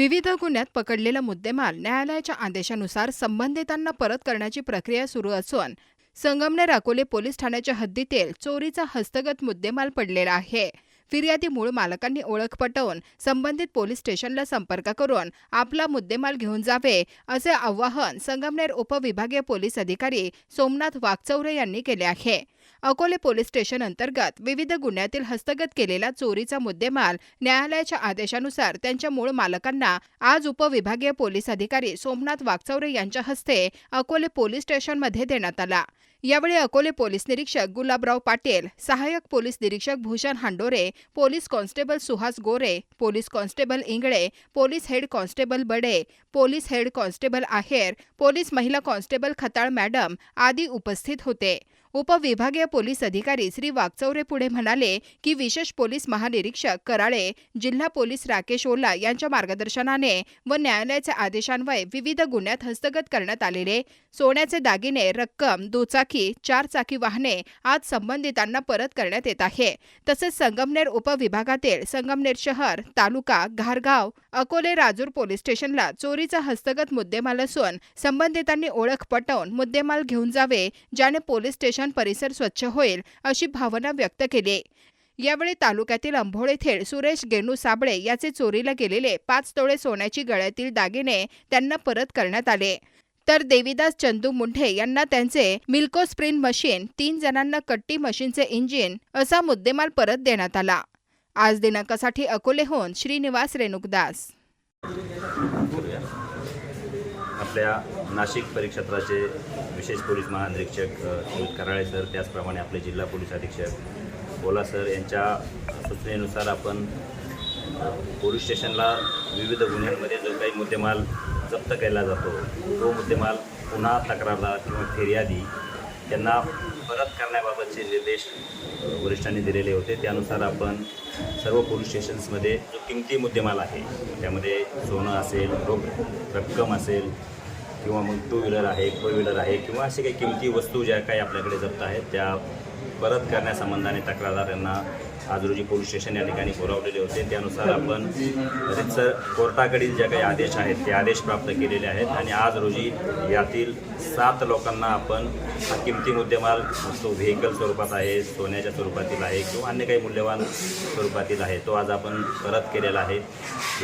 विविध गुन्ह्यात पकडलेला मुद्देमाल न्यायालयाच्या आदेशानुसार संबंधितांना परत करण्याची प्रक्रिया सुरू असून संगमनेर अकोले पोलीस ठाण्याच्या हद्दीतील चोरीचा हस्तगत मुद्देमाल पडलेला आहे. फिर्यादी मूळ मालकांनी ओळख पटवून संबंधित पोलीस स्टेशनला संपर्क करून आपला मुद्देमाल घेऊन जावे असे आवाहन संगमनेर उपविभागीय पोलीस अधिकारी सोमनाथ वाघचौरे यांनी केले आहे. अकोले पोलीस स्टेशन अंतर्गत विविध गुन्ह्यातील हस्तगत केलेला चोरीचा मुद्देमाल न्यायालयाच्या आदेशानुसार त्यांच्या मूळ मालकांना आज उपविभागीय पोलीस अधिकारी सोमनाथ वागचौरे यांच्या हस्ते अकोले पोलीस स्टेशनमध्ये देण्यात आला. यावेळी अकोले पोलीस निरीक्षक गुलाबराव पाटील सहाय्यक पोलीस निरीक्षक Bhushan Handore police constable Suhas Gore police constable Ingale police head constable Bade police head constable Aher police महिला कॉन्स्टेबल खताळ मॅडम आदी उपस्थित होते. उपविभागीय पोलीस अधिकारी श्री वागचौरे पुढे म्हणाले की विशेष पोलीस महानिरीक्षक कराळे जिल्हा पोलीस राकेश ओला यांच्या मार्गदर्शनाने व न्यायालयाच्या आदेशान्वये विविध गुन्ह्यात हस्तगत करण्यात आलेले सोन्याचे दागिने रक्कम दुचाकी चार चाकी वाहने आज संबंधितांना परत करण्यात येत आहे. तसेच संगमनेर उपविभागातील संगमनेर शहर तालुका घारगाव अकोले राजूर पोलीस स्टेशनला चोरीचा हस्तगत मुद्देमाल असून संबंधितांनी ओळख पटवून मुद्देमाल घेऊन जावे ज्याने पोलीस स्टेशन परिसर स्वच्छ होईल अशी भावना व्यक्त केली. यावेळी तालुक्यातील अंभोळ येथील सुरेश गेनू साबळे याचे चोरीला गेलेले पाच तोळे सोन्याची गळ्यातील दागिने त्यांना परत करण्यात आले. तर देवीदास चंदू मुंढे यांना त्यांचे मिल्को स्प्रिन मशीन तीन जणांना कट्टी मशीनचे इंजिन असा मुद्देमाल परत देण्यात आला. आज दिनांकासाठी अकोलेहून श्रीनिवास रेणुकदास. आपल्या नाशिक परिक्षेत्राचे विशेष पोलीस महानिरीक्षक अ, कराळे सर त्याचप्रमाणे आपले जिल्हा पोलीस अधीक्षक बोला सर यांच्या सूचनेनुसार आपण पोलीस स्टेशनला विविध गुन्ह्यांमध्ये जो काही मुद्देमाल जप्त केला जातो तो मुद्देमाल पुन्हा तक्रारदार किंवा फिर्यादी त्यांना परत करण्याबाबतचे निर्देश वरिष्ठांनी दिलेले होते. त्यानुसार आपण सर्व पोलीस स्टेशन्समध्ये जो किमती मुद्देमाल आहे त्यामध्ये सोनं असेल रोख रक्कम असेल किंवा मग टू व्हीलर आहे फोर व्हीलर आहे किंवा असे काही किमती वस्तू ज्या काही आपल्याकडे जप्त आहेत त्या परत करण्यासंबंधाने तक्रारदार यांना आज रोजी पोलीस स्टेशन या ठिकाणी बोलावलेले होते. त्यानुसार आपण रितसर कोर्टाकडील ज्या काही आदेश आहेत ते आदेश प्राप्त केलेले आहेत आणि आज रोजी यातील सात लोकांना आपण हा किमती मुद्देमाल तो व्हेकल स्वरूपात आहे सोन्याच्या स्वरूपातील आहे किंवा अन्य काही मूल्यवान स्वरूपातील आहे तो आज आपण परत केलेला आहे.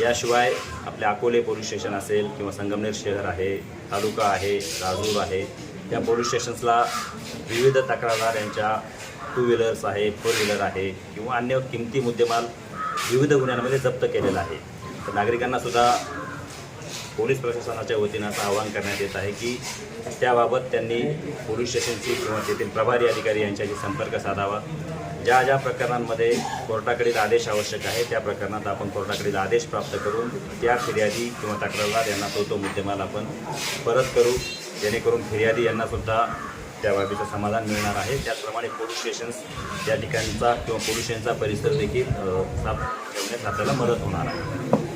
याशिवाय आपल्या अकोले पोलीस स्टेशन असेल किंवा संगमनेर शहर आहे तालुका आहे राजूर आहे या पोलीस स्टेशन्सला विविध तक्रारदार यांच्या टू व्हीलर्स आहे फोर व्हीलर आहे किंवा अन्य किमती मुद्देमाल विविध गुन्ह्यांमध्ये जप्त केलेला आहे. तर नागरिकांना सुद्धा पोलीस प्रशासनाच्या वतीनं असं आवाहन करण्यात येत आहे की त्याबाबत त्यांनी पोलीस स्टेशनची किंवा तेथील प्रभारी अधिकारी यांच्याशी संपर्क साधावा. ज्या ज्या प्रकरणांमध्ये कोर्टाकडील आदेश आवश्यक आहे त्या प्रकरणात आपण कोर्टाकडील आदेश प्राप्त करून त्या फिर्यादी किंवा तक्रारदार यांना तो तो मुद्देमाल आपण परत करू. जेणेकरून फिर्यादी यांनासुद्धा त्या बाबीचं समाधान मिळणार आहे. त्याचप्रमाणे पोलीस स्टेशन्स त्या ठिकाणचा किंवा पोलीस स्टेशनचा परिसर देखील साफ ठेवण्यास आपल्याला मदत होणार आहे.